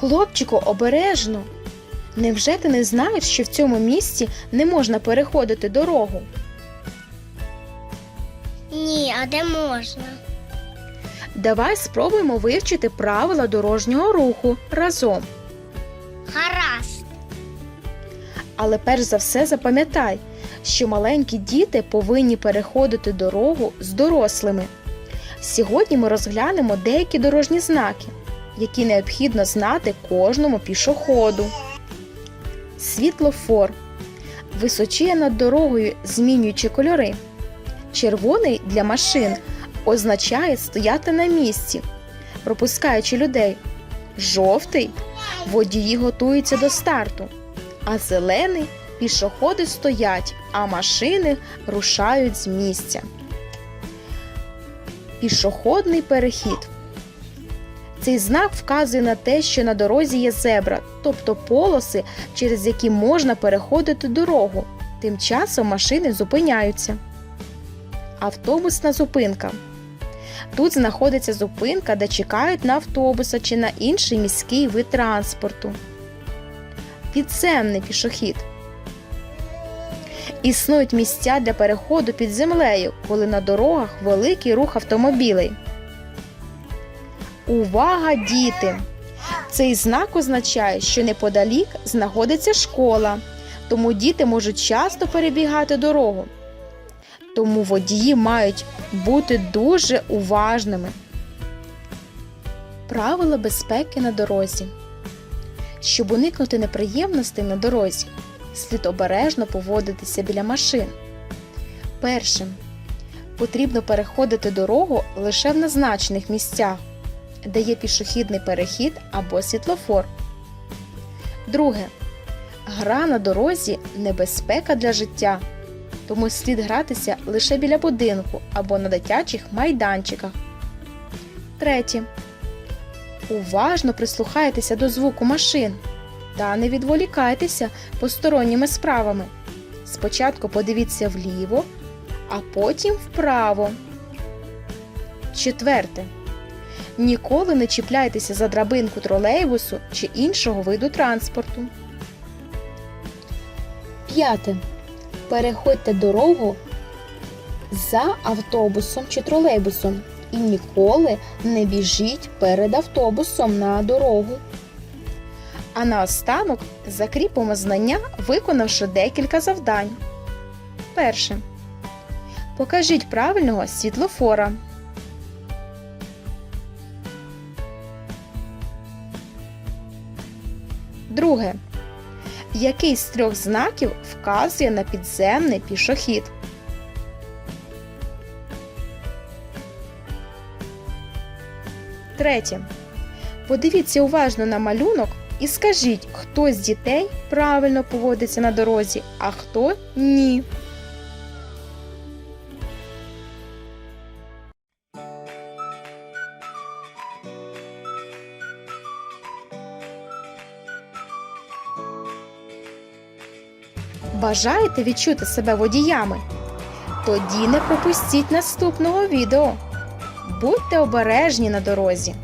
Хлопчику, обережно. Невже ти не знаєш, що в цьому місці не можна переходити дорогу? Ні, а де можна? Давай спробуємо вивчити правила дорожнього руху разом. Гаразд. Але перш за все запам'ятай, що маленькі діти повинні переходити дорогу з дорослими. Сьогодні ми розглянемо деякі дорожні знаки, які необхідно знати кожному пішоходу. Світлофор височіє над дорогою, змінюючи кольори. Червоний для машин означає стояти на місці, пропускаючи людей. Жовтий водії готуються до старту, а зелений пішоходи стоять, а машини рушають з місця. Пішохідний перехід. Цей знак вказує на те, що на дорозі є зебра, тобто полоси, через які можна переходити дорогу. Тим часом машини зупиняються. Автобусна зупинка. Тут знаходиться зупинка, де чекають на автобуса чи на інший міський вид транспорту. Підземний пішохід. Існують місця для переходу під землею, коли на дорогах великий рух автомобілей. Увага, діти! Цей знак означає, що неподалік знаходиться школа, тому діти можуть часто перебігати дорогу. Тому водії мають бути дуже уважними. Правила безпеки на дорозі. Щоб уникнути неприємностей на дорозі, слід обережно поводитися біля машин. Першим потрібно переходити дорогу лише в назначених місцях, де є пішохідний перехід або світлофор. Друге. Гра на дорозі небезпека для життя, тому слід гратися лише біля будинку або на дитячих майданчиках. Третє. Уважно прислухайтеся до звуку машин та не відволікайтеся посторонніми справами. Спочатку подивіться вліво, а потім вправо. Четверте. Ніколи не чіпляйтеся за драбинку тролейбусу чи іншого виду транспорту. П'яте. Переходьте дорогу за автобусом чи тролейбусом і ніколи не біжіть перед автобусом на дорогу. А наостанок закріпимо знання, виконавши декілька завдань. Перше. Покажіть правильного світлофора. Друге. Який з трьох знаків вказує на підземний пішохід? Третє. Подивіться уважно на малюнок і скажіть, хто з дітей правильно поводиться на дорозі, а хто ні. Бажаєте відчути себе водіями? Тоді не пропустіть наступного відео. Будьте обережні на дорозі.